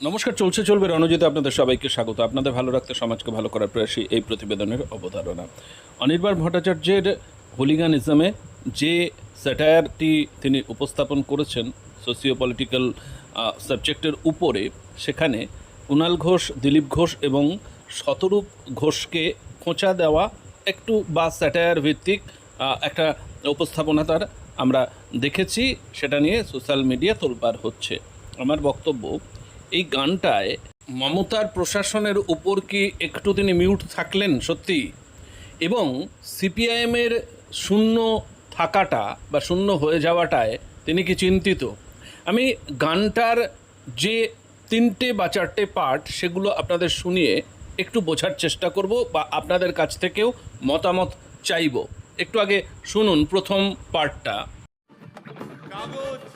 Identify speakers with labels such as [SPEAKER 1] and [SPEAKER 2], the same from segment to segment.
[SPEAKER 1] নমস্কার, চলছে, চলবে রণজিতে আপনাদের সবাইকে স্বাগত। আপনাদের ভালো রাখতে সমাজকে ভালো করার প্রয়াসী এই প্রতিবেদনের অবতারণা। অনির্বাণ ভট্টাচার্যের হোলিগানিজমে যে স্যাটায়ারটি তিনি উপস্থাপন করেছেন সোসিও পলিটিক্যাল সাবজেক্টের উপরে, সেখানে কুণাল ঘোষ, দিলীপ ঘোষ এবং শতরূপ ঘোষকে খোঁচা দেওয়া একটু বা স্যাটায়ার ভিত্তিক একটা উপস্থাপনা তার আমরা দেখেছি। সেটা নিয়ে সোশ্যাল মিডিয়া তোলপাড় হচ্ছে। আমার বক্তব্য এই গানটায় মমতার প্রশাসনের উপর কি একটু তিনি মিউট থাকলেন সত্যি? এবং সিপিআইএমের শূন্য থাকাটা বা শূন্য হয়ে যাওয়াটায় তিনি কি চিন্তিত? আমি গানটার যে তিনটে বা চারটে পার্ট সেগুলো আপনাদের শুনিয়ে একটু বোঝার চেষ্টা করব বা আপনাদের কাছ থেকেও মতামত চাইব। একটু আগে শুনুন প্রথম পার্টটা
[SPEAKER 2] কাগজ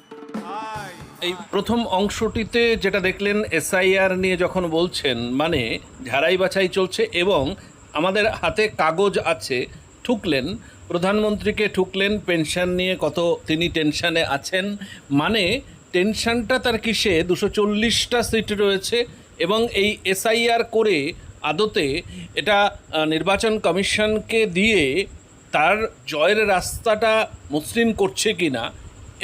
[SPEAKER 1] এই প্রথম অংশটিতে যেটা দেখলেন এসআইআর নিয়ে যখন বলছেন মানে ঝাড়াই বাছাই চলছে এবং আমাদের হাতে কাগজ আছে, ঠুকলেন, প্রধানমন্ত্রীকে ঠুকলেন, পেনশন নিয়ে কত তিনি টেনশানে আছেন মানে টেনশনটা তার কিসে? দুশো চল্লিশটা সিট রয়েছে এবং এই এসআইআর করে আদতে এটা নির্বাচন কমিশনকে দিয়ে তার জয়ের রাস্তাটা মসৃণ করছে কিনা?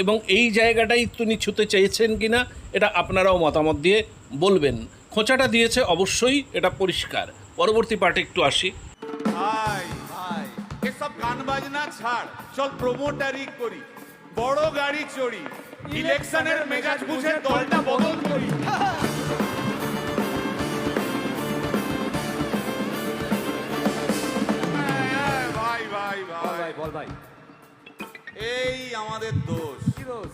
[SPEAKER 1] এবং এই জায়গাটাই তিনি ছুতে চেয়েছেন কিনা এটা আপনারাও মতামত দিয়ে বলবেন। খোঁচাটা দিয়েছে অবশ্যই এটা পরিষ্কার। পরবর্তী পার্টে একটু আসি।
[SPEAKER 2] ভাই
[SPEAKER 3] ভাই
[SPEAKER 2] এসব গান বাজনা ছাড় চল প্রমোটারি করি। বড় গাড়ি চড়ি ইলেকশনের মেজাজ বুঝে দলটা বদল করি। হ্যাঁ, ভাই ভাই ভাই।
[SPEAKER 3] ভাই বল ভাই।
[SPEAKER 2] এই আমাদের দোষ।
[SPEAKER 3] কি দোষ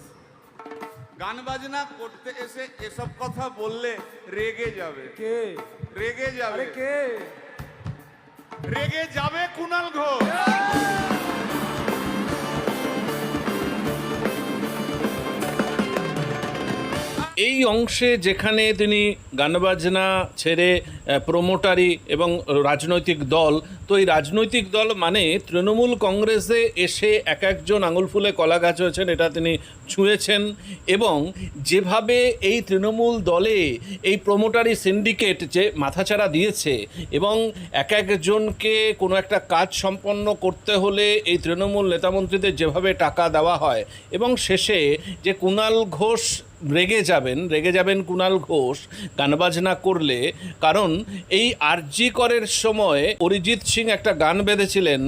[SPEAKER 2] গান বাজনা করতে এসে এসব কথা বললে রেগে যাবে।
[SPEAKER 3] কে?
[SPEAKER 2] রেগে যাবে।
[SPEAKER 3] কে?
[SPEAKER 2] রেগে যাবে কুনাল ঘোষ।
[SPEAKER 1] এই অংশে যেখানে তিনি গানবাজনা ছেড়ে প্রমোটারি এবং রাজনৈতিক দল, তো এই রাজনৈতিক দল মানে তৃণমূল কংগ্রেসে এসে এক একজন আঙুল ফুলে কলা গাছ হয়েছেন, এটা তিনি ছুঁয়েছেন এবং যেভাবে এই তৃণমূল দলে এই প্রমোটারি সিন্ডিকেট যে মাথাচাড়া দিয়েছে এবং এক একজনকে কোনো একটা কাজ সম্পন্ন করতে হলে এই তৃণমূল নেতামন্ত্রীদের যেভাবে টাকা দেওয়া হয় এবং শেষে যে কুণাল ঘোষ রেগে যাবেন রেগে যাবেন কুণাল ঘোষ, গানবাজনা করলে। কারণ এই আরজি করের সময় অরিজিৎ সিং একটা গান বেঁধেছিলেন,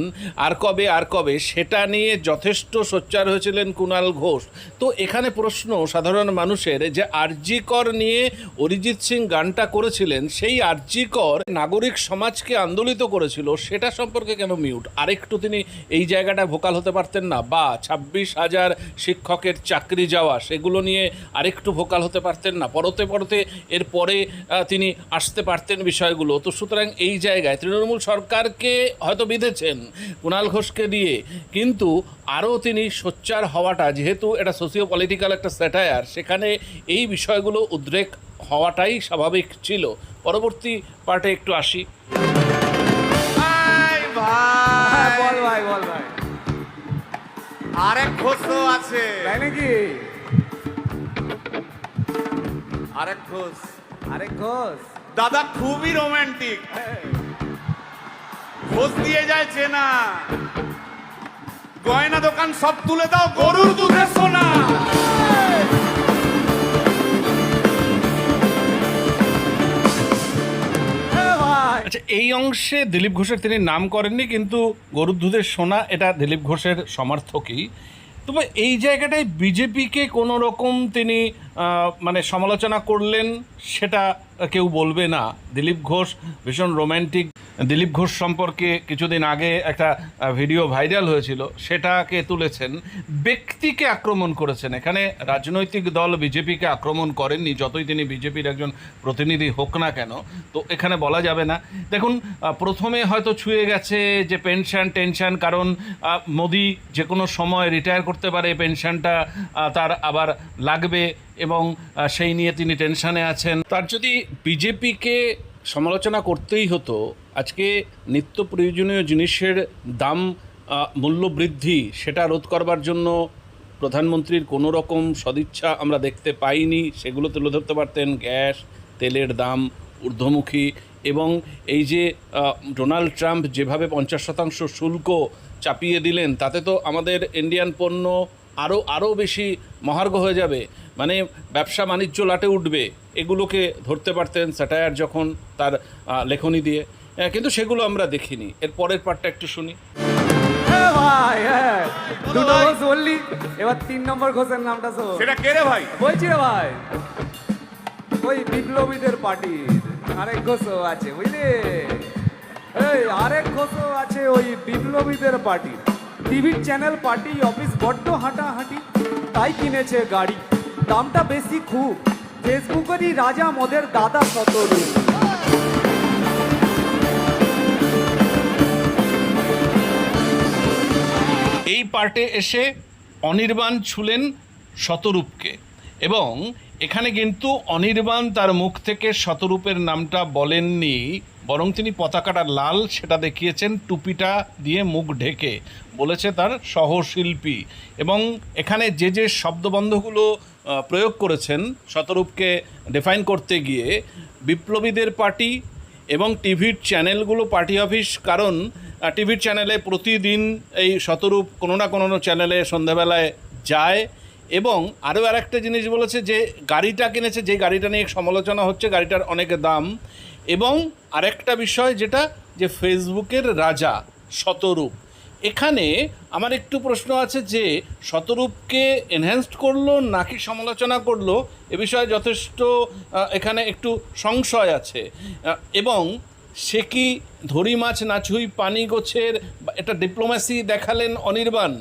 [SPEAKER 1] আর কবে আর কবে, সেটা নিয়ে যথেষ্ট সোচ্চার হয়েছিলেন কুণাল ঘোষ। তো এখানে প্রশ্ন সাধারণ মানুষের যে আরজি কর নিয়ে অরিজিৎ সিং গানটা করেছিলেন, সেই আরজি কর নাগরিক সমাজকে আন্দোলিত করেছিল, সেটা সম্পর্কে কেন মিউট? আরেকটু তিনি এই জায়গাটা ভোকাল হতে পারতেন না, বা ছাব্বিশ হাজার শিক্ষকের চাকরি যাওয়া, সেগুলো নিয়ে আরেকটু ভোকাল হতে পারতেন না। পরতে পরতে এর পরে তিনি আসতে পারতেন বিষয়গুলো। তো সুতরাং এই জায়গায় তৃণমূল সরকারকে হয়তো বিঁধেছেন কুণাল ঘোষকে দিয়ে কিন্তু আরও তিনি সোচ্চার হওয়াটা যেহেতু এটা সোসিও পলিটিক্যাল একটা স্যাটায়ার সেখানে এই বিষয়গুলো উদ্রেক হওয়াটাই স্বাভাবিক ছিল। পরবর্তী পার্টে একটু আসি।
[SPEAKER 2] ভাই
[SPEAKER 3] হ্যাঁ বল
[SPEAKER 2] ভাই
[SPEAKER 3] ভাই বল ভাই।
[SPEAKER 2] আরেক ঘোষ আছে।
[SPEAKER 3] তাই নাকি?
[SPEAKER 2] আরেক ঘোষ
[SPEAKER 3] আরে ঘোষ
[SPEAKER 2] দাদা খুবই রোমান্টিক ঘোষ দিয়ে যায় চেনা। গয়না দোকান সব তুলে দাও গরুর দুধের সোনা।
[SPEAKER 1] আচ্ছা এই অংশে দিলীপ ঘোষের তিনি নাম করেননি কিন্তু গরুর দুধের সোনা এটা দিলীপ ঘোষের সমর্থকই। তবে এই জায়গাটায় বিজেপিকে কোনো রকম তিনি মানে সমালোচনা করলেন সেটা কেউ বলবে না। দিলীপ ঘোষ ভীষণ রোম্যান্টিক দিলীপ ঘোষ সম্পর্কে কিছুদিন আগে একটা ভিডিও ভাইরাল হয়েছিল, সেটাকে তুলেছেন। ব্যক্তিকে আক্রমণ করেছেন। এখানে রাজনৈতিক দল বিজেপিকে আক্রমণ করেননি, যতই তিনি বিজেপির একজন প্রতিনিধি হোক না কেন। তো এখানে বলা যাবে না। দেখুন প্রথমে হয়তো ছুঁয়ে গেছে যে পেনশন টেনশন কারণ মোদি যে কোনো সময় রিটায়ার করতে পারে পেনশনটা তার আবার লাগবে এবং সেই নিয়ে তিনি টেনশনে আছেন। তার যদি বিজেপিকে সমালোচনা করতেই হতো, আজকে নিত্য প্রয়োজনীয় জিনিসের দাম মূল্য বৃদ্ধি, সেটা রোধ করবার জন্য প্রধানমন্ত্রীর কোনো রকম সদিচ্ছা আমরা দেখতে পাইনি, সেগুলো তুলে ধরতে পারতেন গ্যাস, তেলের দাম, ঊর্ধ্বমুখী এবং এই যে ডোনাল্ড ট্রাম্প যেভাবে পঞ্চাশ শতাংশ শুল্ক চাপিয়ে দিলেন, তাতে তো আমাদের ইন্ডিয়ান পণ্য আরও আরও বেশি মহার্ঘ হয়ে যাবে। মানে ব্যবসা বাণিজ্য লাটে উঠবে এগুলোকে ধরতে পারতেন স্যাটায়ার যখন তার লেখনী দিয়ে। কিন্তু সেগুলো আমরা দেখিনি। এর পরের পার্টটা একটু শুনি।
[SPEAKER 3] ভাই হ্যাঁ দুটো ঘোষ বললি এবার তিন নম্বর ঘোষের নামটা শোন।
[SPEAKER 2] সেটা কে রে ভাই?
[SPEAKER 3] বলছি রে ভাই ওই বিপ্লবীদের পার্টির আরেক ঘোষও আছে বুঝলি? এই আরেক ঘোষও আছে ওই বিপ্লবীদের পার্টির টিভির চ্যানেল পার্টি, অফিস বড্ড হাঁটাহাঁটি, তাই কিনেছে গাড়ি। দামটা বেশি খুব। ফেসবুকেরই রাজা মদের দাদা সতরু।
[SPEAKER 1] এই পার্টে এসে অনির্বাণ ছুলেন শতরূপকে। এবং এখানে কিন্তু অনির্বাণ তার মুখ থেকে শতরূপের নামটা বলেননি বরং তিনি পতাকাটা লাল, সেটা দেখিয়েছেন টুপিটা দিয়ে মুখ ঢেকে, বলেছে তার সহশিল্পী। এবং এখানে যে যে শব্দবন্ধগুলো প্রয়োগ করেছেন শতরূপকে ডিফাইন করতে গিয়ে, বিপ্লবীদের পার্টি এবং টিভির চ্যানেলগুলো পার্টি অফিস, কারণ টিভির চ্যানেলে প্রতিদিন এই শতরূপ কোনো না কোনো চ্যানেলে সন্ধ্যাবেলায় যায়। এবং আরও আর একটা জিনিস বলেছে যে, গাড়িটা কিনেছে যে গাড়িটা নিয়ে সমালোচনা হচ্ছে, গাড়িটার অনেক দাম। এবং আরেকটা বিষয় যেটা যে ফেসবুকের রাজা শতরূপ। এখানে আমার একটু প্রশ্ন আছে যে শতরূপকে এনহ্যান্সড করল নাকি সমালোচনা করল? এ বিষয়ে যথেষ্ট এখানে একটু সংশয় আছে। এবং সে কি ধরি মাছ নাচুই পানি গোছের এটা ডিপ্লোম্যাসি দেখালেন অনির্বাণ?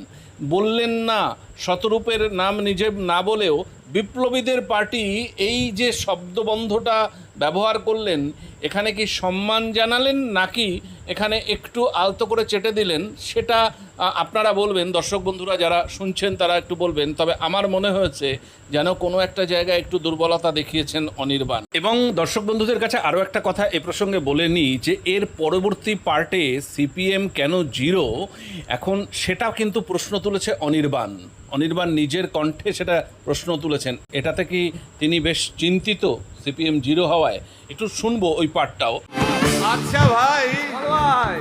[SPEAKER 1] বললেন না, শতরূপের নাম নিজে না বলেও বিপ্লবীদের পার্টি এই যে শব্দবন্ধটা ব্যবহার করলেন এখানে কি সম্মান জানালেন নাকি এখানে একটু আলতো করে চেটে দিলেন? সেটা আপনারা বলবেন দর্শক বন্ধুরা যারা শুনছেন তারা একটু বলবেন তবে আমার মনে হয়েছে যেন কোনো একটা জায়গায় একটু দুর্বলতা দেখিয়েছেন অনির্বাণ। এবং দর্শক বন্ধুদের কাছে আরও একটা কথা এ প্রসঙ্গে বলে নিই যে এর পরবর্তী পার্টে সিপিএম কেন জিরো এখন সেটা কিন্তু প্রশ্ন তুলেছে অনির্বাণ। অনির্বাণ নিজের কণ্ঠে সেটা প্রশ্ন তুলেছেন। এটাতে কি তিনি বেশ চিন্তিত সিপিএম জিরো হওয়ায়? একটু শুনব ওই পার্টটাও।
[SPEAKER 2] আচ্ছা ভাই।
[SPEAKER 3] ভাই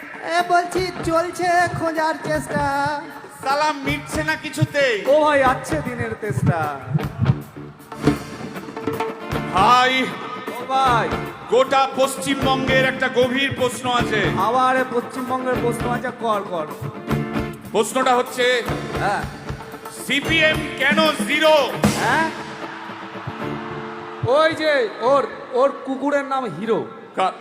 [SPEAKER 4] এ বলছি চলছে খোঁজার চেষ্টা।
[SPEAKER 2] সালাম মিটছে না কিছুতেই
[SPEAKER 3] ও ভাই আছে দিনের তেষ্টা।
[SPEAKER 2] ভাই
[SPEAKER 3] ও ভাই।
[SPEAKER 2] গোটা পশ্চিমবঙ্গের একটা গভীর প্রশ্ন আছে।
[SPEAKER 3] আবার এ পশ্চিমবঙ্গের প্রশ্ন আছে কর কর।
[SPEAKER 2] প্রশ্নটা হচ্ছে
[SPEAKER 3] হ্যাঁ।
[SPEAKER 2] সিপিএম কেন জিরো?
[SPEAKER 3] হ্যাঁ? ওই যে ওর ওর কুকুরের নাম হিরো।
[SPEAKER 2] কার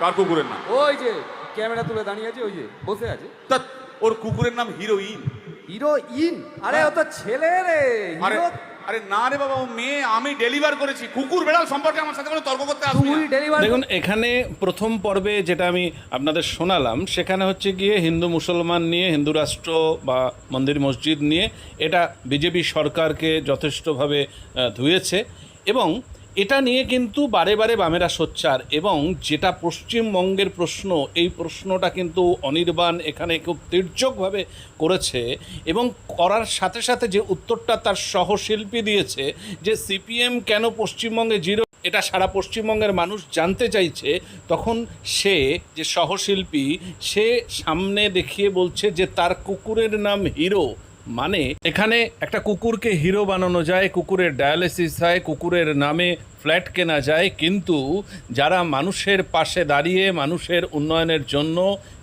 [SPEAKER 2] কার কুকুরের নাম?
[SPEAKER 3] ওই যে ক্যামেরা তুলে দাঁড়িয়ে আছে ওই যে বসে আছে।
[SPEAKER 2] তা ওর কুকুরের নাম হিরোইন।
[SPEAKER 3] হিরো ইন আরে ও তো ছেলে রে
[SPEAKER 2] আরে
[SPEAKER 3] হিরো
[SPEAKER 2] আরে না রে বাবা ও মেয়ে আমি ডেলিভার করেছি। কুকুর বেড়াল সম্পর্কে আমার সাথে কোনো তর্ক করতে আসবি
[SPEAKER 3] তুই। ডেলিভারি
[SPEAKER 1] দেখুন এখানে প্রথম পর্বে যেটা আমি আপনাদের শোনালাম সেখানে হচ্ছে গিয়ে হিন্দু মুসলমান নিয়ে হিন্দু রাষ্ট্র বা মন্দির মসজিদ নিয়ে এটা বিজেপি সরকারকে যথেষ্টভাবে আহ, ধুয়েছে। এবং এটা নিয়ে কিন্তু বারে বারে বামেরা সোচ্চার এবং যেটা পশ্চিমবঙ্গের প্রশ্ন, এই প্রশ্নটা কিন্তু অনির্বাণ এখানে খুব তীর্যকভাবে করেছে এবং করার সাথে সাথে যে উত্তরটা তার সহশিল্পী দিয়েছে যে সিপিএম কেন পশ্চিমবঙ্গে জিরো, এটা সারা পশ্চিমবঙ্গের মানুষ জানতে চাইছে, তখন সে যে সহশিল্পী, সে সামনে দেখিয়ে বলছে যে তার কুকুরের নাম হিরো। মানে এখানে একটা কুকুরকে হিরো বানানো যায়, কুকুরের ডায়ালিসিস হয়, কুকুরের নামে ফ্ল্যাট কেনা যায়, কিন্তু যারা মানুষের পাশে দাঁড়িয়ে মানুষের উন্নয়নের জন্য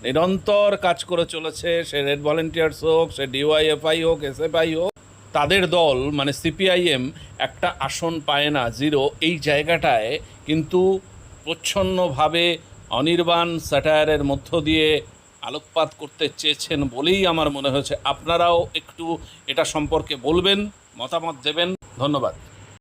[SPEAKER 1] নিরন্তর কাজ করে চলেছে, সে রেড ভলেন্টিয়ার্স হোক, সে ডিওয়াইএফআই হোক, এসএফআই হোক, তাদের দল মানে সিপিআইএম একটা আসন পায় না, জিরো। এই জায়গাটায় কিন্তু প্রচ্ছন্নভাবে অনির্বাণ স্যাটায়ারের মধ্য দিয়ে আলোকপাত করতে চেয়েছেন বলেই আমার মনে হয়েছে। আপনারাও একটু এটা সম্পর্কে বলবেন, মতামত দেবেন। ধন্যবাদ।